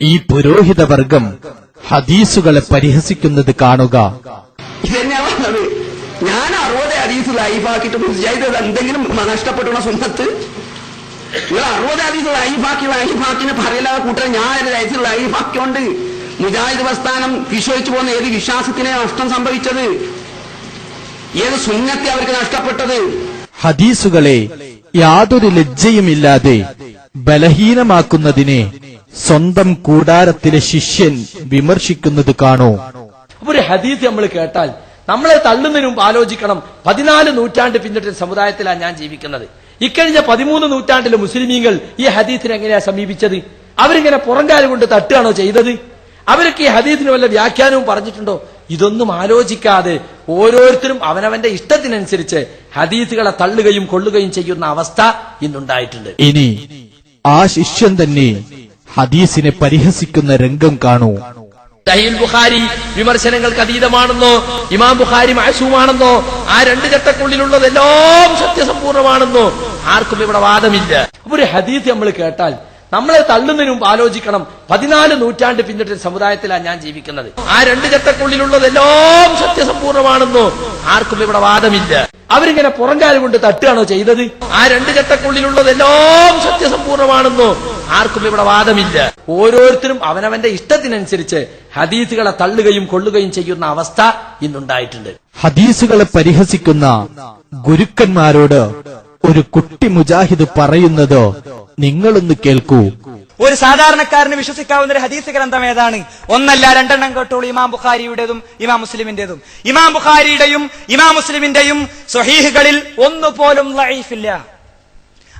ഈ പുരോഹിതവർഗം ഹദീസുകളെ പരിഹസിക്കുന്നത് കാണുക. ഞാൻ അറുപത് ഹദീസ് ലൈഫാക്കിയിട്ട് മുജാഹിദ് എന്തെങ്കിലും നഷ്ടപ്പെട്ടുള്ള സുന്നത്ത്? നിങ്ങൾ അറുപത് ഹദീസ് ലൈഫാക്കി ലൈഫാക്കിന് പറയില്ലാതെ കൂട്ടർ ഞാൻ ഒരു ഹദീസ് ലൈഫാക്കിയോണ്ട് മുജാഹിദ് പ്രസ്ഥാനം വിശ്വസിച്ചു പോകുന്ന ഏത് വിശ്വാസത്തിനെ നഷ്ടം സംഭവിച്ചത്? ഏത് സുന്നത്തെ അവർക്ക് നഷ്ടപ്പെട്ടത്? ഹദീസുകളെ യാതൊരു ലജ്ജയുമില്ലാതെ ബലഹീനമാക്കുന്നതിനെ സ്വന്തം കൂടാരത്തിലെ ശിഷ്യൻ വിമർശിക്കുന്നത് കാണോ. അപ്പൊ ഒരു ഹദീസ് നമ്മൾ കേട്ടാൽ നമ്മളെ തള്ളുന്നതിന് മുമ്പ് ആലോചിക്കണം പതിനാല് നൂറ്റാണ്ട് പിന്നിട്ട സമുദായത്തിലാണ് ഞാൻ ജീവിക്കുന്നത്. ഇക്കഴിഞ്ഞ പതിമൂന്ന് നൂറ്റാണ്ടിലെ മുസ്ലിമീങ്ങൾ ഈ ഹദീസിനെ എങ്ങനെയാ സമീപിച്ചത്? അവരിങ്ങനെ പുറംകാലം കൊണ്ട് തട്ടുകയാണോ ചെയ്തത്? അവരൊക്കെ ഈ ഹദീസിന് വല്ല വ്യാഖ്യാനവും പറഞ്ഞിട്ടുണ്ടോ? ഇതൊന്നും ആലോചിക്കാതെ ഓരോരുത്തരും അവനവന്റെ ഇഷ്ടത്തിനനുസരിച്ച് ഹദീസുകളെ തള്ളുകയും കൊള്ളുകയും ചെയ്യുന്ന അവസ്ഥ ഇന്നുണ്ടായിട്ടുണ്ട്. ഇനി ആ ശിഷ്യൻ തന്നെ ഹദീസിനെ പരിഹസിക്കുന്ന രംഗം കാണൂ. സഹീൽ ബുഖാരി വിമർശനങ്ങൾക്ക് അതീതമാണെന്നോ ഇമാം ബുഖാരി മാസൂമാണെന്നോ ആ രണ്ട് ചട്ടക്കുള്ളിലുള്ളതെല്ലാം സത്യസമ്പൂർണമാണെന്നോ ആർക്കും ഇവിടെ വാദമില്ല. ഒരു ഹദീസ് നമ്മൾ കേട്ടാൽ നമ്മളെ തള്ളുന്നതിന് മുമ്പ് ആലോചിക്കണം. പതിനാല് നൂറ്റാണ്ട് പിന്നിട്ട സമുദായത്തിലാണ് ഞാൻ ജീവിക്കുന്നത്. ആ രണ്ട് ചട്ടക്കുള്ളിലുള്ളതെല്ലാം സത്യസമ്പൂർണമാണെന്നോ ആർക്കും ഇവിടെ വാദമില്ല. അവരിങ്ങനെ പുറംകാലം കൊണ്ട് തട്ടുകയാണോ ചെയ്തത്? ആ രണ്ട് ചട്ടക്കുള്ളിലുള്ളതെല്ലാം സത്യസമ്പൂർണമാണെന്നോ ആർക്കും ഇവിടെ വാദമില്ല. ഓരോരുത്തരും അവനവന്റെ ഇഷ്ടത്തിനനുസരിച്ച് ഹദീസുകളെ തള്ളുകയും കൊള്ളുകയും ചെയ്യുന്ന അവസ്ഥ ഇന്നുണ്ടായിട്ടുണ്ട്. ഹദീസുകളെ പരിഹസിക്കുന്ന ഗുരുക്കന്മാരോട് ഒരു കുട്ടി മുജാഹിദ് പറയുന്നത് നിങ്ങളൊന്ന് കേൾക്കൂ. ഒരു സാധാരണക്കാരന് വിശ്വസിക്കാവുന്ന ഒരു ഹദീസ് ഗ്രന്ഥം ഏതാണ് ഒന്നല്ല രണ്ടെണ്ണം കേട്ടോളൂ ഇമാം ബുഖാരിയുടേതും ഇമാം മുസ്ലിമിന്റേതും. ഇമാം ബുഖാരിയുടെയും ഇമാം മുസ്ലിമിന്റെയും സ്വഹീഹുകളിൽ ഒന്നുപോലും ലൈഫില്ല.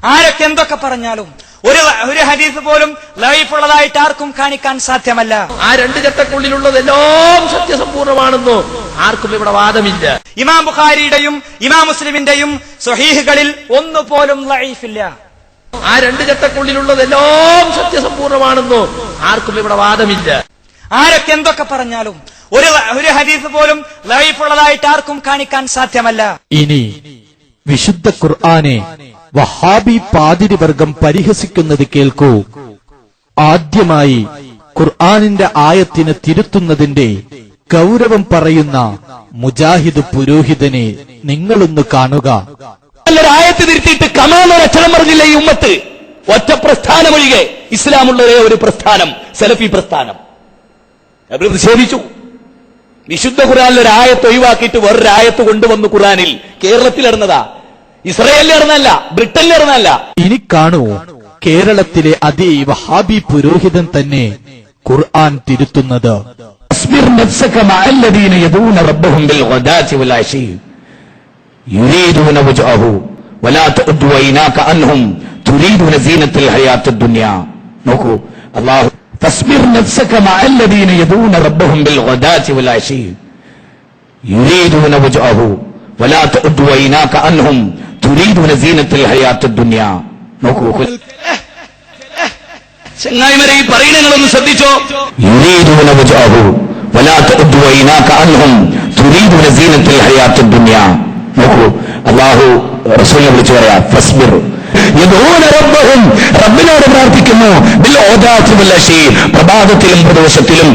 ആരൊക്കെ എന്തൊക്കെ പറഞ്ഞാലും ഒരു ഒരു ഹദീസ് പോലും ലൈഫുള്ളതായിട്ട് ആർക്കും കാണിക്കാൻ സാധ്യമല്ല. ആ രണ്ട് ചട്ടക്കുള്ളിലുള്ളത് എല്ലാം സത്യസമ്പൂർണമാണെന്നോ ആർക്കും ഇവിടെ വാദമില്ല. ഇമാം ബുഖാരിയുടെയും ഇമാം മുസ്ലിമിന്റെയും സ്വഹീഹുകളിൽ ഒന്നുപോലും ലൈഫില്ല. ആ രണ്ട് ചട്ടക്കുള്ളിലുള്ളത് എല്ലാം സത്യസമ്പൂർണമാണെന്നോ ആർക്കും ഇവിടെ വാദമില്ല. ആരൊക്കെ എന്തൊക്കെ പറഞ്ഞാലും ഒരു ഒരു ഹദീസ് പോലും ലൈഫുള്ളതായിട്ട് ആർക്കും കാണിക്കാൻ സാധ്യമല്ല. ഇനി വിശുദ്ധ ഖുർആനെ വഹാബി പാതിരി വർഗം പരിഹസിക്കുന്നത് കേൾക്കൂ. ആദ്യമായി ഖുർആാനിന്റെ ആയത്തിന് തിരുത്തുന്നതിന്റെ ഗൗരവം പറയുന്ന മുജാഹിദ് പുരോഹിതനെ നിങ്ങളൊന്ന് കാണുക. ആയത്ത് തിരുത്തിയിട്ട് കമാന്നൊരു അക്ഷരം പറഞ്ഞില്ല ഈ ഉമ്മത്ത്? ഒറ്റ പ്രസ്ഥാനമൊഴികെ ഇസ്ലാമുള്ള ഒരേ ഒരു പ്രസ്ഥാനം സെലഫി പ്രസ്ഥാനം. അവർ നിഷേധിച്ചു വിശുദ്ധ ഖുറാനിൽ ഒരു ആയത്ത് ഒഴിവാക്കിയിട്ട് വേറൊരു ആയത്ത് കൊണ്ടുവന്നു ഖുറാനിൽ കേരളത്തിൽ ഇടുന്നതാ ഇസ്രയേലിലിറന്നല്ല ബ്രിട്ടനിലിറന്നല്ല ഇനി കാണൂ കേരളത്തിലെ അതേ വഹാബി പുരോഹിതൻ തന്നെ ഖുർആൻ തിരുത്തുന്നത്. നോക്കൂ തസ്മിർ വലാ അൻഹും നോക്കൂ. ചങ്ങായിമരെ ഈ പറയണങ്ങളൊന്ന് ശ്രദ്ധിച്ചോ? നോക്കൂ. അള്ളാഹു റസൂലിനെ വിളിച്ചു പറയാ ഫസ്ബിർ. റബ്ബിനോട് പ്രാർത്ഥിക്കുന്നു. പ്രഭാതത്തിലും പ്രദോഷത്തിലും.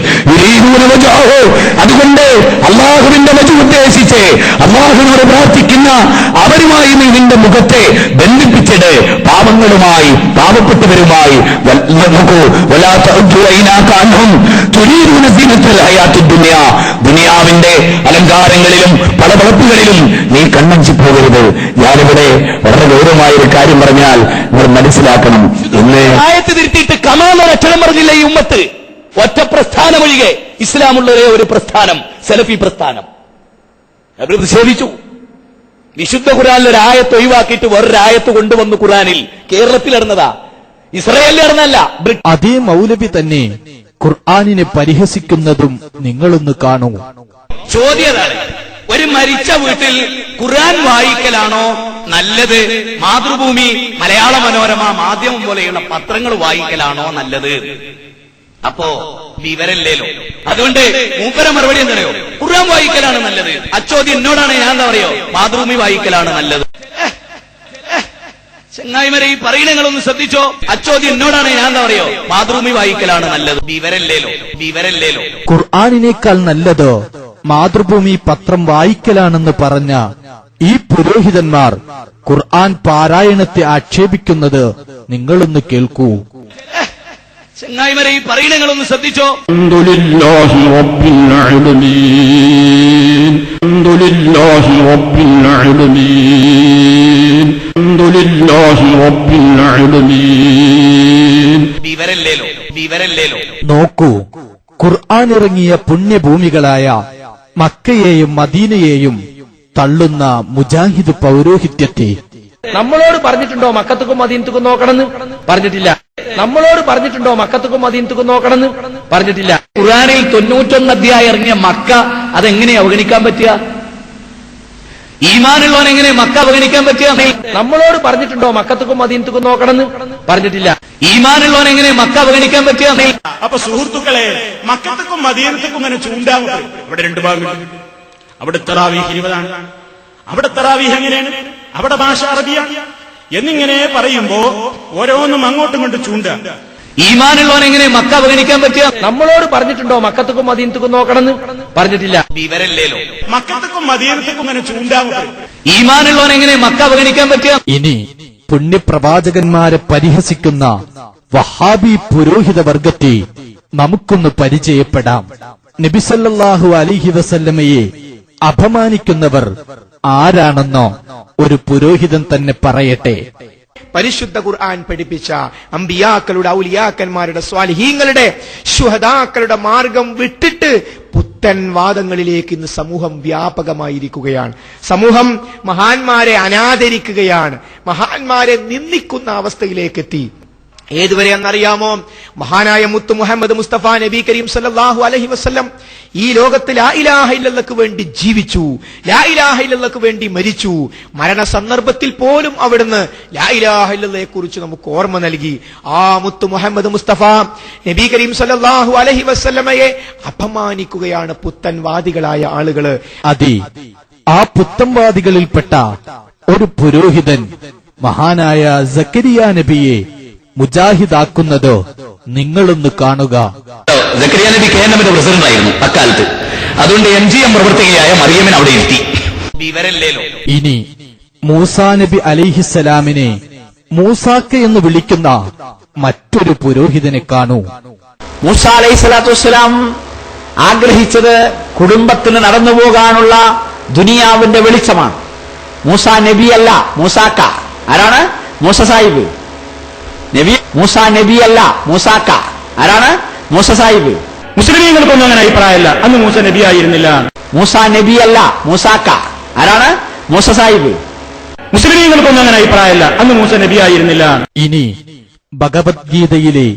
അതുകൊണ്ട് അള്ളാഹുവിന്റെ വജു ഉദ്ദേശിച്ച് അള്ളാഹുവിനോട് പ്രാർത്ഥിക്കുന്ന അവരുമായി നീ നിന്റെ മുഖത്തെ ബന്ധിപ്പിച്ചിട്. പാപങ്ങളുമായി പാവപ്പെട്ടവരുമായി ദുനിയാവിന്റെ അലങ്കാരങ്ങളിലും പളപളപ്പുകളിലും നീ കണ്ണഞ്ചി പോകരുത് ഞാനിവിടെ ഗൗരവമായ ഒരു കാര്യം പറഞ്ഞാൽ നിങ്ങൾ മനസ്സിലാക്കണം. ഇന്ന് ആയത്ത് തിരുത്തിയിട്ട് കമാന്നൊരു അക്ഷരം പറഞ്ഞില്ല ഈ ഉമ്മത്ത്? ഒറ്റ പ്രസ്ഥാനമൊഴികെ ഇസ്ലാമുള്ള ഒരേ ഒരു പ്രസ്ഥാനം സെലഫി പ്രസ്ഥാനം. അവർ നിഷേധിച്ചു വിശുദ്ധ ഖുറാനിൽ ഒരു ആയത്ത് ഒഴിവാക്കിയിട്ട് വേറൊരായത്ത് കൊണ്ടുവന്നു ഖുറാനിൽ കേരളത്തിൽ ഇടുന്നതാ ഇസ്രായേലിൽ ഇടുന്നല്ല അതേ മൗലവി തന്നെ ഖുർആാനിനെ പരിഹസിക്കുന്നതും നിങ്ങളൊന്ന് കാണൂ. ചോദ്യതാണ് ഒരു മരിച്ച വീട്ടിൽ ഖുർആൻ വായിക്കലാണോ നല്ലത്? മാതൃഭൂമി മലയാള മനോരമ മാധ്യമം പോലെയുള്ള പത്രങ്ങൾ വായിക്കലാണോ നല്ലത്? അപ്പോ വിവരല്ലേലോ അതുകൊണ്ട് മൂപ്പര മറുപടി എന്തറിയോ ഖുർആൻ വായിക്കലാണ് നല്ലത്. അച്ചോദ്യം എന്നോടാണ് ഞാൻ എന്താ പറയോ മാതൃഭൂമി വായിക്കലാണ് നല്ലത്. ചെങ്ങായിമരെ ഈ പറയണങ്ങളൊന്ന് ശ്രദ്ധിച്ചോ? അച്ചോദ്യം എന്നോടാണ് ഞാൻ എന്താ പറയോ മാതൃഭൂമി വായിക്കലാണ് നല്ലത്. വിവരല്ലേലോ വിവരല്ലേലോ ഖുർആാനിനേക്കാൾ നല്ലത്? മാതൃഭൂമി പത്രം വായിക്കലാണെന്ന് പറഞ്ഞ ഈ പുരോഹിതന്മാർ ഖുർആൻ പാരായണത്തെ ആക്ഷേപിക്കുന്നത് നിങ്ങളൊന്ന് കേൾക്കൂ. ചങ്ങായിമരെ ഈ പറയണങ്ങളൊന്ന് ശ്രദ്ധിച്ചോ? വിവരല്ലേലോ നോക്കൂ ഖുർആൻ ഇറങ്ങിയ പുണ്യഭൂമികളായ മക്കയെയും മദീനയെയും തള്ളുന്ന മുജാഹിദ് പൗരോഹിത്യത്തെ. നമ്മളോട് പറഞ്ഞിട്ടുണ്ടോ മക്കത്തുക്കും മദീനത്തുക്കും നോക്കണമെന്ന്? പറഞ്ഞിട്ടില്ല. നമ്മളോട് പറഞ്ഞിട്ടുണ്ടോ മക്കത്തുക്കും മദീനത്തുക്കും നോക്കണമെന്ന്? പറഞ്ഞിട്ടില്ല. ഖുറാനിൽ തൊണ്ണൂറ്റൊന്ന് അധ്യായം ഇറങ്ങിയ മക്ക അതെങ്ങനെ അവഗണിക്കാൻ പറ്റുക? ഈമാനുള്ളവൻ എങ്ങനെ മക്ക അവഗണിക്കാൻ പറ്റുക? നമ്മളോട് പറഞ്ഞിട്ടുണ്ടോ മക്കത്തുക്കും മദീനത്തുക്കും നോക്കണമെന്ന്? പറഞ്ഞിട്ടില്ല. ഈമാനുള്ളവൻ എങ്ങനെ മക്ക അവഗണിക്കാൻ പറ്റുക? അപ്പൊ സുഹൃത്തുക്കളെ മക്കത്തക്കും മദീനത്തക്കും ഇങ്ങനെ ചൂണ്ടാവുക അവിടെ രണ്ട് ഭാഗം അവിടെ തറാവീഹ് ഇരുപതാണ്. അവിടെ തറാവീഹ് എങ്ങനെയാണ്? അവിടെ ഭാഷ അറബിയാണ്. എന്നിങ്ങനെ പറയുമ്പോ ഓരോന്നും അങ്ങോട്ടും കൊണ്ട് ചൂണ്ട. ഈമാനുള്ളവൻ എങ്ങനെ മക്ക അവഗണിക്കാൻ പറ്റിയ നമ്മളോട് പറഞ്ഞിട്ടുണ്ടോ മക്കത്തക്കും മദീനത്തക്കും നോക്കണമെന്ന് പറഞ്ഞിട്ടില്ല. വിവരല്ലേലോ മക്കത്തക്കും മദീനത്തക്കും ഇങ്ങനെ ചൂണ്ടാവുക ഈമാനുള്ളവൻ എങ്ങനെ മക്ക അവഗണിക്കാൻ പറ്റിയ ഇനി പുണ്യപ്രവാചകന്മാരെ പരിഹസിക്കുന്ന വഹാബി പുരോഹിത വർഗത്തെ നമുക്കൊന്ന് പരിചയപ്പെടാം. നബിസല്ലാഹു അലിഹി വസല്ലമയെ അപമാനിക്കുന്നവർ ആരാണെന്നോ ഒരു പുരോഹിതൻ തന്നെ പറയട്ടെ. പരിശുദ്ധ ഖുർആൻ പഠിപ്പിച്ച അമ്പിയാക്കളുടെ ഔലിയാക്കന്മാരുടെ സ്വാലിഹീങ്ങളുടെ ശുഹദാക്കളുടെ മാർഗം വിട്ടിട്ട് പുത്തൻ വാദങ്ങളിലേക്ക് ഇന്ന് സമൂഹം വ്യാപകമായിരിക്കുകയാണ്. സമൂഹം മഹാന്മാരെ അനാദരിക്കുകയാണ്. മഹാന്മാരെ നിന്ദിക്കുന്ന അവസ്ഥയിലേക്ക് എത്തി ഏതുവരെ എന്നറിയാമോ? മഹാനായ മുത്തു മുഹമ്മദ് മുസ്തഫ നബി കരീം സല്ലാഹു അലഹി വസല്ലം ഈ ലോകത്ത് ലാ ഇലാഹ ഇല്ലല്ലക്ക് വേണ്ടി ജീവിച്ചു ലാ ഇലാഹ ഇല്ലല്ലക്ക് വേണ്ടി മരിച്ചു. മരണ സന്ദർഭത്തിൽ പോലും അവിടുന്ന് ലാ ഇലാഹ ഇല്ലല്ലയെ കുറിച്ച് നമുക്ക് ഓർമ്മ നൽകി. ആ മുത്തു മുഹമ്മദ് മുസ്തഫ നബി കരീം സല്ലാഹു അലഹി വസല്ലമയെ അപമാനിക്കുകയാണ് പുത്തൻവാദികളായ ആളുകൾ. അതെ ആ പുത്തംവാദികളിൽപ്പെട്ട ഒരു പുരോഹിതൻ മഹാനായ സക്കരിയ നബിയെ മുജാഹിദാക്കുന്നത് നിങ്ങളൊന്ന് കാണുക. നബി കെ എൻ എമ്മിന്റെ പ്രസിഡന്റ് ആയിരുന്നു അക്കാലത്ത്. അതുകൊണ്ട് എം ജി എം പ്രവർത്തകയായ മറിയമ്മൻ അവിടെ എത്തി വിവരല്ലേലോ ഇനി മൂസാ നബി അലിഹിസലാമിനെ മൂസാക്ക എന്ന് വിളിക്കുന്ന മറ്റൊരു പുരോഹിതനെ കാണൂ. മൂസ അലൈഹി സ്വലാത്തു വസ്സലാം ആഗ്രഹിച്ചത് കുടുംബത്തിന് നടന്നു പോകാനുള്ള ദുനിയാവിന്റെ വെളിച്ചമാണ്. മൂസ നബിയല്ല മൂസാക്ക. ആരാണ്? മൂസ സാഹിബ്. നബി മൂസ നബി അല്ല മൂസാക്ക. ആരാണ്? മൂസ സാഹിബ്. മുസ്ലിമീങ്ങൾക്കൊന്നും അങ്ങനെ അഭിപ്രായമല്ല. അന്ന് മൂസ നബി ആയിരുന്നില്ല മൂസ നബി അല്ല മൂസാക്ക. ആരാണ്? മൂസ സാഹിബ്. മുസ്ലിമീങ്ങൾക്കൊന്നും അങ്ങനെ അഭിപ്രായമല്ല. അന്ന് മൂസ നബി ആയിരുന്നില്ല ഇനി ഭഗവത്ഗീതയിലെ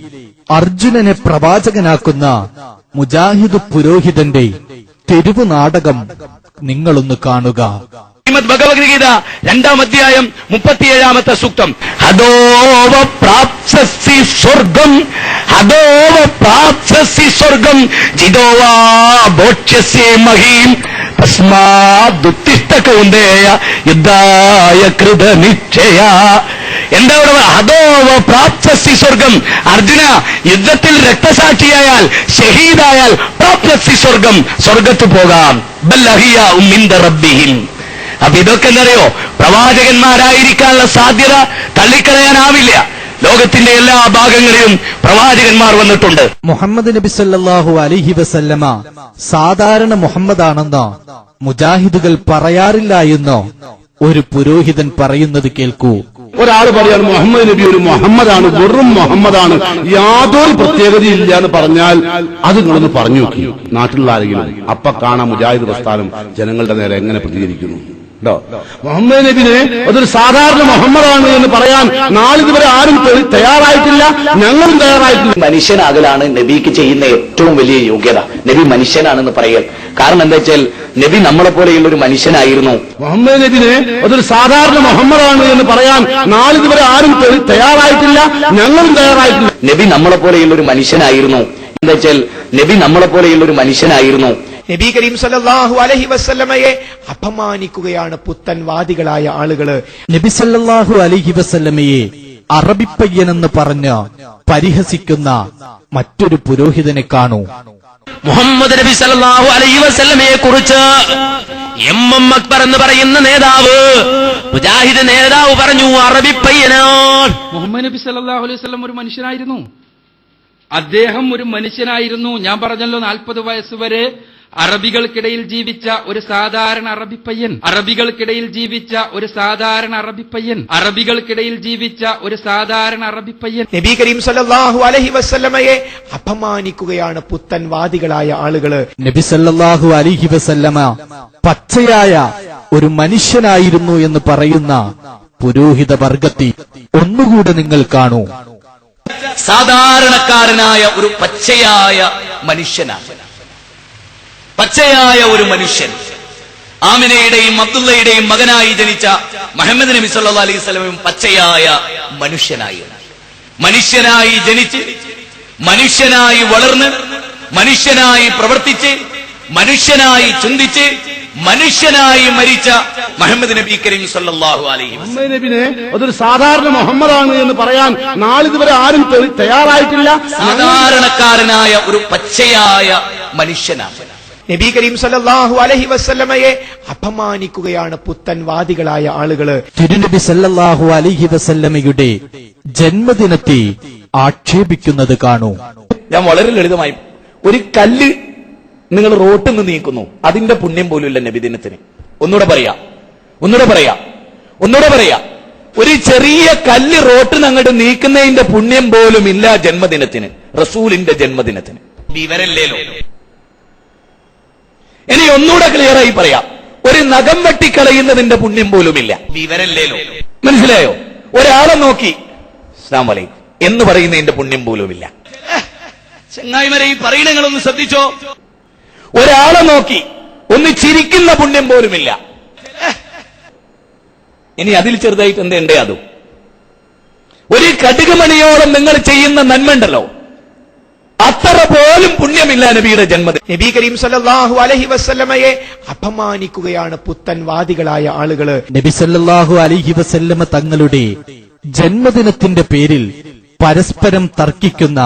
അർജുനനെ പ്രവാചകനാക്കുന്ന മുജാഹിദ് പുരോഹിതന്റെ തെരുവ് നാടകം നിങ്ങളൊന്ന് കാണുക. ശ്രീമദ് ഭഗവത്ഗീത രണ്ടാം അധ്യായം മുപ്പത്തിയേഴാമത്തെ സൂക്തം. ഹതോവ പ്രാപ്സി സ്വർഗം ഹതോവ പ്രാപ്സി സ്വർഗം ജിതോവാ മഹീം തസ്മാദുത്തിഷ്ട യുദ്ധായ കൃത നിശ്ചയ. എന്താ ഇവിടെ ഹതോവ പ്രാപ്സി സ്വർഗം. അർജുന യുദ്ധത്തിൽ രക്തസാക്ഷിയായാൽ ഷഹീദായാൽ പ്രാപ്സി സ്വർഗം. സ്വർഗത്ത് പോകാം. ബല്ലഹിയ ഉമ്മിന്ദ റബ്ബിഹിം. അപ്പൊ ഇതൊക്കെ എന്തറിയോ പ്രവാചകന്മാരായിരിക്കാനുള്ള സാധ്യത തള്ളിക്കളയാനാവില്ല. ലോകത്തിന്റെ എല്ലാ ഭാഗങ്ങളിലും പ്രവാചകന്മാർ വന്നിട്ടുണ്ട്. മുഹമ്മദ് നബി സല്ലാഹു അലഹി വസല്ലമ സാധാരണ മുഹമ്മദാണെന്നോ മുജാഹിദുകൾ പറയാറില്ല എന്നോ ഒരു പുരോഹിതൻ പറയുന്നത് കേൾക്കൂ. ഒരാൾ പറയാണ് മുഹമ്മദ് നബി ഒരു മുഹമ്മദാണ് വെറും മുഹമ്മദാണ് യാതൊരു പ്രത്യേകതയില്ല എന്ന് പറഞ്ഞാൽ അത് നിങ്ങളൊന്ന് പറഞ്ഞു നോക്കി. നാട്ടിലുള്ള ആരെങ്കിലും അപ്പൊ കാണാം മുജാഹിദ് പ്രസ്ഥാനം ജനങ്ങളുടെ നേരെ എങ്ങനെ പ്രതികരിക്കുന്നു? മുഹമ്മദ് നബിനെ അതൊരു സാധാരണ മുഹമ്മദാണ് എന്ന് പറയാൻ നാളിതുവരെ ആരും തയ്യാറായിട്ടില്ല. ഞങ്ങളും തയ്യാറായിട്ടില്ല. മനുഷ്യനാകലാണ് നബിക്ക് ചെയ്യുന്ന ഏറ്റവും വലിയ യോഗ്യത. നബി മനുഷ്യനാണെന്ന് പറയൽ. കാരണം എന്താ വെച്ചാൽ നബി നമ്മളെ പോലെയുള്ള ഒരു മനുഷ്യനായിരുന്നു. മുഹമ്മദ് നബിനെ അതൊരു സാധാരണ മുഹമ്മദാണ് എന്ന് പറയാൻ നാളിതുവരെ ആരും തയ്യാറായിട്ടില്ല. ഞങ്ങളും തയ്യാറായിട്ടില്ല. നബി നമ്മളെ പോലെയുള്ള ഒരു മനുഷ്യനായിരുന്നു. എന്താ വെച്ചാൽ നബി നമ്മളെ പോലെയുള്ള ഒരു മനുഷ്യനായിരുന്നു. നബി കരീം സല്ലാഹു അലഹി വസല്ലമയെ അപമാനിക്കുകയാണ് പുത്തൻവാദികളായ ആളുകൾ. നബി സല്ലല്ലാഹു അലൈഹി വസല്ലമയെ അറബിപ്പയ്യനെന്ന് പറഞ്ഞ് പരിഹസിക്കുന്ന മറ്റൊരു പുരോഹിതനെ കാണൂ. മുഹമ്മദ് നബി സല്ലാഹു അലൈഹി വസല്ലമയെ കുറിച്ച് എം എം അക്ബർ എന്ന് പറയുന്ന നേതാവ് മുജാഹിദ് നേതാവ് പറഞ്ഞു അറബി പയ്യനാണ് മുഹമ്മദ് നബി സല്ലാഹു അലൈഹി വസ്ലം ഒരു മനുഷ്യനായിരുന്നു. അദ്ദേഹം ഒരു മനുഷ്യനായിരുന്നു. ഞാൻ പറഞ്ഞല്ലോ നാൽപ്പത് വയസ്സ് വരെ അറബികൾക്കിടയിൽ ജീവിച്ച ഒരു സാധാരണ അറബി പയ്യൻ. അറബികൾക്കിടയിൽ ജീവിച്ച ഒരു സാധാരണ അറബി പയ്യൻ. അറബികൾക്കിടയിൽ ജീവിച്ച ഒരു സാധാരണ അറബി പയ്യൻ. നബി കരീം സല്ലല്ലാഹു അലൈഹി വസല്ലമയെ അപമാനിക്കുകയാണ് പുത്തൻവാദികളായ ആളുകൾ. നബി സല്ലല്ലാഹു അലൈഹി വസല്ലമ പച്ചയായ ഒരു മനുഷ്യനായിരുന്നു എന്ന് പറയുന്ന പുരോഹിത വർഗത്തി ഒന്നുകൂടെ നിങ്ങൾ കാണൂ. സാധാരണക്കാരനായ ഒരു പച്ചയായ മനുഷ്യനാണ്. പച്ചയായ ഒരു മനുഷ്യൻ. ആമിനയുടെയും അബ്ദുള്ളയുടെയും മകനായി ജനിച്ച മുഹമ്മദ് നബി സല്ലാ അലൈഹി സ്വലമും പച്ചയായ മനുഷ്യനായി. മനുഷ്യനായി ജനിച്ച് മനുഷ്യനായി വളർന്ന് മനുഷ്യനായി പ്രവർത്തിച്ച് മനുഷ്യനായി ചിന്തിച്ച് മനുഷ്യനായി മരിച്ച മുഹമ്മദ് നബി കരീം സല്ലാഹു അലൈഹി നബിനെ അതൊരു സാധാരണ മുഹമ്മദാണ് എന്ന് പറയാൻ നാളിതുവരെ ആരും തയ്യാറായിട്ടില്ല. സാധാരണക്കാരനായ ഒരു പച്ചയായ മനുഷ്യനാണ്. നബി കരീം സല്ലാഹു അലഹി വസല്ലമയെ അപമാനിക്കുകയാണ് പുത്തൻവാദികളായ ആളുകൾ. തിരുനബി സല്ലാഹു അലഹി വസല്ലമയുടെ ജന്മദിനത്തെ ആക്ഷേപിക്കുന്നത് കാണൂ. ഞാൻ വളരെ ലളിതമായി ഒരു കല്ല് നിങ്ങൾ റോട്ടിൽ നിന്ന് നീക്കുന്നു. അതിന്റെ പുണ്യം പോലും ഇല്ല നബിദിനത്തിന് ഒന്നുകൂടെ പറയാ. ഒന്നുകൂടെ പറയാ. ഒന്നുകൂടെ പറയാ. ഒരു ചെറിയ കല്ല് റോട്ടിൽ നിന്ന് അങ്ങോട്ട് നീക്കുന്നതിന്റെ പുണ്യം പോലും ഇല്ല ജന്മദിനത്തിന്. റസൂലിന്റെ ജന്മദിനത്തിന്. വിവരല്ലേലോ ഇനി ഒന്നുകൂടെ ക്ലിയർ ആയി പറയാം. ഒരു നഖം വെട്ടിക്കളയുന്നതിന്റെ പുണ്യം പോലുമില്ല. വിവരല്ലേലോ മനസ്സിലായോ? ഒരാളെ നോക്കി അലൈക്കും എന്ന് പറയുന്നതിന്റെ പുണ്യം പോലുമില്ല. ചെങ്ങായിമരെ ഈ പറയണങ്ങളൊന്ന് ശ്രദ്ധിച്ചോ? ഒരാളെ നോക്കി ഒന്ന് ചിരിക്കുന്ന പുണ്യം പോലുമില്ല. ഇനി അതിൽ ചെറുതായിട്ട് എന്തേണ്ടേ അതും? ഒരു കടുകുമണിയോളം നിങ്ങൾ ചെയ്യുന്ന നന്മ അത്ര പോലും പുണ്യമില്ല നബിയുടെ ജന്മദിനം. നബി കരീം സല്ലാഹു അലഹി വസല്ലമയെ അപമാനിക്കുകയാണ് പുത്തൻവാദികളായ ആളുകൾ നബി സല്ലാഹു അലഹി വസ്ല്ലമ തങ്ങളുടെ ജന്മദിനത്തിന്റെ പേരിൽ പരസ്പരം തർക്കിക്കുന്ന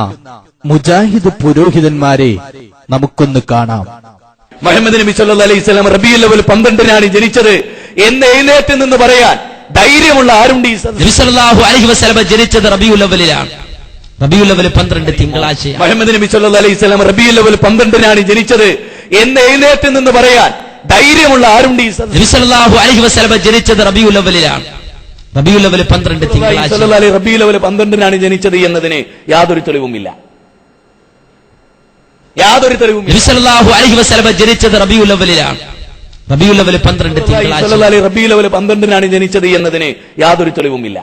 മുജാഹിദ് പുരോഹിതന്മാരെ നമുക്കൊന്ന് കാണാം. മുഹമ്മദ് നബി സല്ലല്ലാഹു അലൈഹി സ്വലം റബി അവൽ പന്ത്രണ്ടിനാണ് ജനിച്ചത്. എന്ന് എഴുന്നേറ്റ് നിന്ന് പറയാൻ ധൈര്യമുള്ള ആരുണ്ട്? നബി സല്ലല്ലാഹു അലൈഹി വസല്ലമ ജനിച്ചത് റബിയുൽ അവലിലാണ് പന്ത്രണ്ട് തിങ്കളാഴ്ച മുഹമ്മദ് നബി അലൈഹി പന്ത്രണ്ടിനാണ് ജനിച്ചത് എന്ന് എഴുന്നേറ്റ് നിന്ന് പറയാൻ ധൈര്യമുള്ള ആരുണ്ട് നബി സല്ലല്ലാഹു അലൈഹി വസല്ലം ജനിച്ചത് പന്ത്രണ്ട് തിങ്കളാഴ്ച റബീഉൽ അവൽ പന്ത്രണ്ടിനാണ് ജനിച്ചത് എന്നതിന് യാതൊരു തെളിവുമില്ല. യാതൊരു തെളിവുമില്ല. നബി സല്ലല്ലാഹു അലൈഹി വസല്ലം ജനിച്ചത് പന്ത്രണ്ട് തിങ്കളാഴ്ച അവൽ പന്ത്രണ്ടിനാണ് ജനിച്ചത് എന്നതിന് യാതൊരു തെളിവുമില്ല.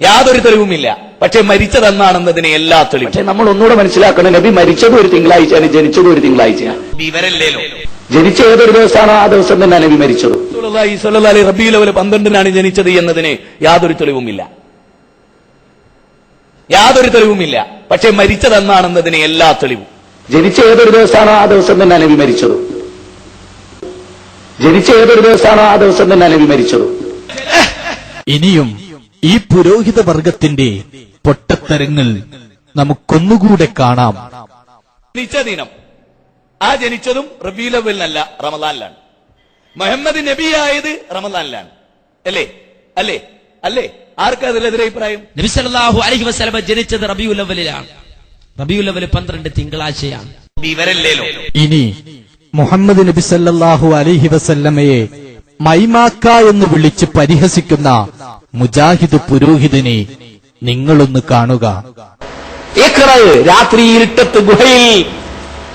യാതൊരു തെളിവുമില്ല. പക്ഷെ മരിച്ചതെന്നാണെന്നതിന് എല്ലാ തെളിവും. പക്ഷെ നമ്മൾ ഒന്നുകൂടെ മനസ്സിലാക്കണം നബി മരിച്ചത് ഒരു തിങ്കളാഴ്ചയാണ് ജനിച്ചത് ഒരു തിങ്കളാഴ്ചയാണ്. വിവരല്ലേലോ ജനിച്ച ഏതൊരു ദിവസമാണോ ആ ദിവസം തന്നെ നബി മരിച്ചത്. റബി അവൽ പന്ത്രണ്ടിനാണ് ജനിച്ചത് എന്നതിന് യാതൊരു തെളിവുമില്ല. യാതൊരു തെളിവുമില്ല. പക്ഷെ മരിച്ചതെന്നാണെന്നതിന് എല്ലാ തെളിവും. ജനിച്ച ഏതൊരു ദിവസമാണോ ആ ദിവസം തന്നെ നബി മരിച്ചത്. ജനിച്ച ഏതൊരു ദിവസമാണോ ആ ദിവസം തന്നെ നബി മരിച്ചത്. ഇനിയും ഈ പുരോഹിത വർഗത്തിന്റെ പൊട്ടത്തരങ്ങൾ നമുക്കൊന്നുകൂടെ കാണാം. ജനിച്ച ദിനം ആ ജനിച്ചതും റബീലവലിനല്ല റമദാനിലാണ്. മുഹമ്മദ് നബിയായത് റമദാനിലാണ്. അല്ലേ? അല്ലേ? അല്ലേ? ആർക്കാ അതിലെതിരെ അഭിപ്രായം? നബി സല്ലല്ലാഹു അലൈഹി വസല്ലമ ജനിച്ചത് റബിയുലവലിലാണ് റബിയുലവൽ പന്ത്രണ്ട് തിങ്കളാഴ്ചയാണ്. വിവരല്ലേലോ ഇനി മുഹമ്മദ് നബി സല്ലല്ലാഹു അലൈഹി വസല്ലമയെ മൈമാക്ക എന്ന് വിളിച്ച് പരിഹസിക്കുന്ന മുജാഹിദ് പുരോഹിതനെ നിങ്ങളൊന്ന് കാണുക. രാത്രി ഇരുട്ടത്ത് ഗുഹയിൽ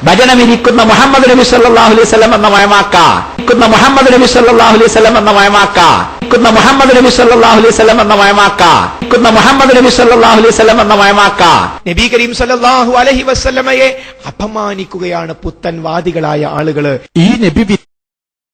ഭജനമിരിക്കുന്ന മുഹമ്മദ് നബി സല്ലാഹു അലൈഹി സ്വലം എന്ന മയമാക്കുന്ന ഇരിക്കുന്ന മുഹമ്മദ് നബി സല്ലാഹു അലൈഹി സ്വലം എന്ന മയമാക്ക. ഇരിക്കുന്ന മുഹമ്മദ് നബി സല്ലല്ലാഹു അലൈഹി വസല്ലം എന്ന മയമാക്കുന്ന ഇരിക്കുന്ന മുഹമ്മദ് നബി സല്ലല്ലാഹു അലൈഹി വസല്ലം എന്ന മയമാക്ക. നബി കരീം സല്ലല്ലാഹു അലൈഹി വസല്ലമയെ അപമാനിക്കുകയാണ് പുത്തൻവാദികളായ ആളുകൾ. ഈ നബി